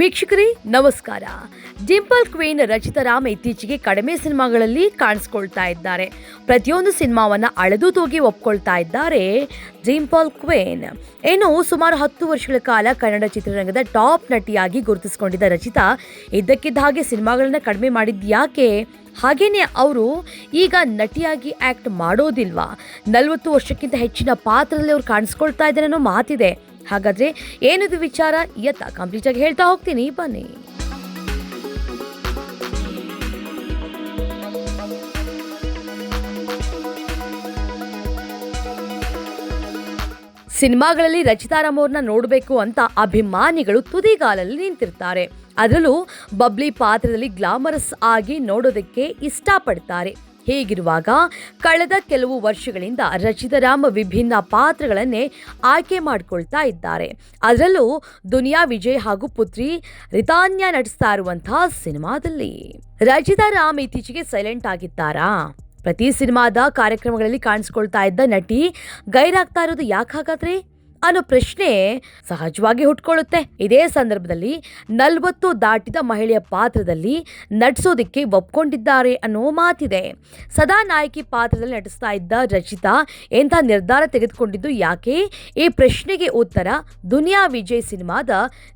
ವೀಕ್ಷಕರೇ, ನಮಸ್ಕಾರ. ಡಿಂಪಲ್ ಕ್ವೀನ್ ರಚಿತಾ ರಾಮ್ ಇತ್ತೀಚೆಗೆ ಕಡಿಮೆ ಸಿನಿಮಾಗಳಲ್ಲಿ ಕಾಣಿಸ್ಕೊಳ್ತಾ ಇದ್ದಾರೆ. ಪ್ರತಿಯೊಂದು ಸಿನಿಮಾವನ್ನು ಅಳೆದು ತೂಗಿ ಒಪ್ಕೊಳ್ತಾ ಇದ್ದಾರೆ ಡಿಂಪಲ್ ಕ್ವೀನ್. ಏನು ಸುಮಾರು ಹತ್ತು ವರ್ಷಗಳ ಕಾಲ ಕನ್ನಡ ಚಿತ್ರರಂಗದ ಟಾಪ್ ನಟಿಯಾಗಿ ಗುರುತಿಸಿಕೊಂಡಿದ್ದ ರಚಿತಾ, ಇದ್ದಕ್ಕಿದ್ದ ಹಾಗೆ ಸಿನಿಮಾಗಳನ್ನ ಕಡಿಮೆ ಮಾಡಿದ್ಯಾಕೆ ಹಾಗೇನೆ ಅವರು ಈಗ ನಟಿಯಾಗಿ ಆ್ಯಕ್ಟ್ ಮಾಡೋದಿಲ್ವಾ? ನಲವತ್ತು ವರ್ಷಕ್ಕಿಂತ ಹೆಚ್ಚಿನ ಪಾತ್ರದಲ್ಲಿ ಅವ್ರು ಕಾಣಿಸ್ಕೊಳ್ತಾ ಇದ್ದಾರೆ ಅನ್ನೋ ಮಾತಿದೆ. ಹಾಗಾದ್ರೆ ಏನಿದು ವಿಚಾರ? ಎತ್ತ ಕಂಪ್ಲೀಟ್ ಆಗಿ ಹೇಳ್ತಾ ಹೋಗ್ತೀನಿ, ಬನ್ನಿ. ಸಿನಿಮಾಗಳಲ್ಲಿ ರಚಿತಾ ರಾಮೋರ್ನ ನೋಡಬೇಕು ಅಂತ ಅಭಿಮಾನಿಗಳು ತುದಿಗಾಲಲ್ಲಿ ನಿಂತಿರ್ತಾರೆ. ಅದರಲ್ಲೂ ಬಬ್ಲಿ ಪಾತ್ರದಲ್ಲಿ ಗ್ಲಾಮರಸ್ ಆಗಿ ನೋಡೋದಕ್ಕೆ ಇಷ್ಟಪಡ್ತಾರೆ. ಹೀಗಿರುವಾಗ ಕಳೆದ ಕೆಲವು ವರ್ಷಗಳಿಂದ ರಚಿತಾರಾಮ್ ವಿಭಿನ್ನ ಪಾತ್ರಗಳನ್ನೇ ಆಯ್ಕೆ ಮಾಡಿಕೊಳ್ತಾ ಇದ್ದಾರೆ. ಅದರಲ್ಲೂ ದುನಿಯಾ ವಿಜಯ್ ಹಾಗೂ ಪುತ್ರಿ ರಿತಾನ್ಯ ನಟಿಸ್ತಾ ಇರುವಂತಹ ಸಿನಿಮಾದಲ್ಲಿ. ರಚಿತಾರಾಮ್ ಇತ್ತೀಚೆಗೆ ಸೈಲೆಂಟ್ ಆಗಿದ್ದಾರಾ? ಪ್ರತಿ ಸಿನಿಮಾದ ಕಾರ್ಯಕ್ರಮಗಳಲ್ಲಿ ಕಾಣಿಸ್ಕೊಳ್ತಾ ಇದ್ದ ನಟಿ ಗೈರಾಗ್ತಾ ಇರೋದು ಯಾಕೆ ಹಾಗಾದ್ರೆ ಅನ್ನೋ ಪ್ರಶ್ನೆ ಸಹಜವಾಗಿ ಹುಟ್ಕೊಳ್ಳುತ್ತೆ. ಇದೇ ಸಂದರ್ಭದಲ್ಲಿ ನಲವತ್ತು ದಾಟಿದ ಮಹಿಳೆಯ ಪಾತ್ರದಲ್ಲಿ ನಟಿಸೋದಕ್ಕೆ ಒಪ್ಕೊಂಡಿದ್ದಾರೆ ಅನ್ನೋ ಮಾತಿದೆ. ಸದಾ ನಾಯಕಿ ಪಾತ್ರದಲ್ಲಿ ನಟಿಸ್ತಾ ಇದ್ದ ರಚಿತಾ ಎಂಥ ನಿರ್ಧಾರ ತೆಗೆದುಕೊಂಡಿದ್ದು ಯಾಕೆ? ಈ ಪ್ರಶ್ನೆಗೆ ಉತ್ತರ ದುನಿಯಾ ವಿಜಯ್ ಸಿನಿಮಾದ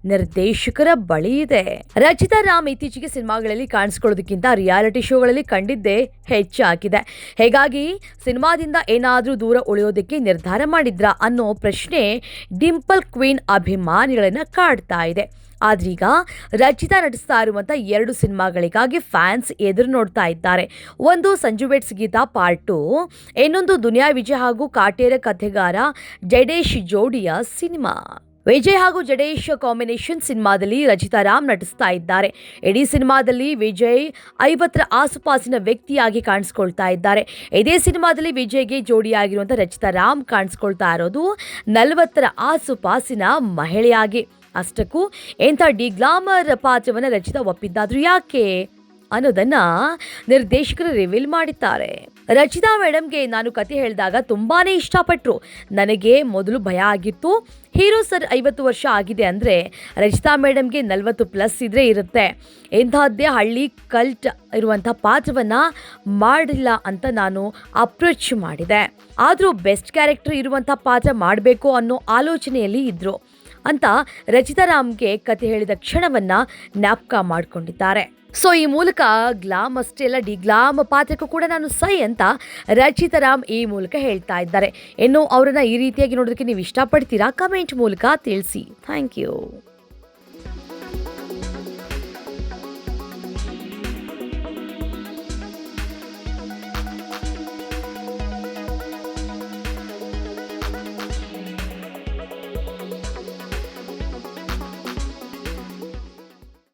ನಿರ್ದೇಶಕರ ಬಳಿ ಇದೆ. ರಚಿತಾ ರಾಮ್ ಇತ್ತೀಚೆಗೆ ಸಿನಿಮಾಗಳಲ್ಲಿ ಕಾಣಿಸ್ಕೊಳ್ಳೋದಕ್ಕಿಂತ ರಿಯಾಲಿಟಿ ಶೋಗಳಲ್ಲಿ ಕಂಡಿದ್ದೇ. ಹೆಚ್ಚಾಗಿದೆ. ಹೀಗಾಗಿ ಸಿನಿಮಾದಿಂದ ಏನಾದರೂ ದೂರ ಉಳಿಯೋದಕ್ಕೆ ನಿರ್ಧಾರ ಮಾಡಿದ್ರಾ ಅನ್ನೋ ಪ್ರಶ್ನೆ ಡಿಂಪಲ್ ಕ್ವೀನ್ ಅಭಿಮಾನಿಗಳನ್ನು ಕಾಡ್ತಾ ಇದೆ. ಆದ್ರೀಗ ರಚಿತಾ ನಟಿಸ್ತಾ ಇರುವಂಥ ಎರಡು ಸಿನಿಮಾಗಳಿಗಾಗಿ ಫ್ಯಾನ್ಸ್ ಎದುರು ನೋಡ್ತಾ ಇದ್ದಾರೆ. ಒಂದು Sanju weds Geetha part two, ಇನ್ನೊಂದು ದುನಿಯಾ ವಿಜಯ್ ಹಾಗೂ ಕಾಟೇರ ಕಥೆಗಾರ ಜಡೇಶ್ ಜೋಡಿಯ ಸಿನಿಮಾ. ವಿಜಯ್ ಹಾಗೂ ಜಡೇಶ್ ಕಾಂಬಿನೇಷನ್ ಸಿನಿಮಾದಲ್ಲಿ ರಚಿತಾ ರಾಮ್ ನಟಿಸ್ತಾ ಇದ್ದಾರೆ. ಇಡೀ ಸಿನಿಮಾದಲ್ಲಿ ವಿಜಯ್ ಐವತ್ತರ ಆಸುಪಾಸಿನ ವ್ಯಕ್ತಿಯಾಗಿ ಕಾಣಿಸ್ಕೊಳ್ತಾ ಇದ್ದಾರೆ. ಇದೇ ಸಿನಿಮಾದಲ್ಲಿ ವಿಜಯ್ಗೆ ಜೋಡಿಯಾಗಿರುವಂಥ ರಚಿತಾ ರಾಮ್ ಕಾಣಿಸ್ಕೊಳ್ತಾ ಇರೋದು ನಲವತ್ತರ ಆಸುಪಾಸಿನ ಮಹಿಳೆಯಾಗಿ. ಅಷ್ಟಕ್ಕೂ ಎಂಥ ಡಿಗ್ಲಾಮರ್ ಪಾತ್ರವನ್ನು ರಚಿತಾ ಒಪ್ಪಿದ್ದಾದ್ರೂ ಯಾಕೆ? ಅನ್ನೋದನ್ನ ನಿರ್ದೇಶಕರು ರಿವೀಲ್ ಮಾಡಿದ್ದಾರೆ. ರಚಿತಾ ಮೇಡಮ್ಗೆ ನಾನು ಕತೆ ಹೇಳಿದಾಗ ತುಂಬಾನೇ ಇಷ್ಟಪಟ್ಟರು ನನಗೆ ಮೊದಲು ಭಯ ಆಗಿತ್ತು. ಹೀರೋ ಸರ್ ಐವತ್ತು ವರ್ಷ ಆಗಿದೆ ಅಂದರೆ ರಚಿತಾ ಮೇಡಮ್ಗೆ ನಲವತ್ತು ಪ್ಲಸ್ ಇದ್ರೆ ಇರುತ್ತೆ. ಎಂಥದ್ದೇ ಹಳ್ಳಿ ಕಲ್ಟ್ ಇರುವಂಥ ಪಾತ್ರವನ್ನು ಮಾಡಿಲ್ಲ ಅಂತ ನಾನು ಅಪ್ರೋಚ್ ಮಾಡಿದೆ. ಆದರೂ ಬೆಸ್ಟ್ ಕ್ಯಾರೆಕ್ಟರ್ ಇರುವಂಥ ಪಾತ್ರ ಮಾಡಬೇಕು ಅನ್ನೋ ಆಲೋಚನೆಯಲ್ಲಿ ಇದ್ದರು ಅಂತ ರಚಿತಾರಾಮ್ಗೆ ಕತೆ ಹೇಳಿದ ಕ್ಷಣವನ್ನು ಜ್ಞಾಪಕ ಮಾಡಿಕೊಂಡಿದ್ದಾರೆ. ಸೊ ಈ ಮೂಲಕ ಗ್ಲಾಮ್ ಅಷ್ಟೇ ಅಲ್ಲ, ಡಿ ಗ್ಲಾಮ್ ಪಾತ್ರಕ್ಕೂ ಕೂಡ ನಾನು ಸೈ ಅಂತ ರಚಿತಾ ರಾಮ್ ಈ ಮೂಲಕ ಹೇಳ್ತಾ ಇದ್ದಾರೆ. ಇನ್ನು ಅವರನ್ನು ಈ ರೀತಿಯಾಗಿ ನೋಡೋದಕ್ಕೆ ನೀವು ಇಷ್ಟಪಡ್ತೀರಾ? ಕಮೆಂಟ್ ಮೂಲಕ ತಿಳಿಸಿ. Thank you.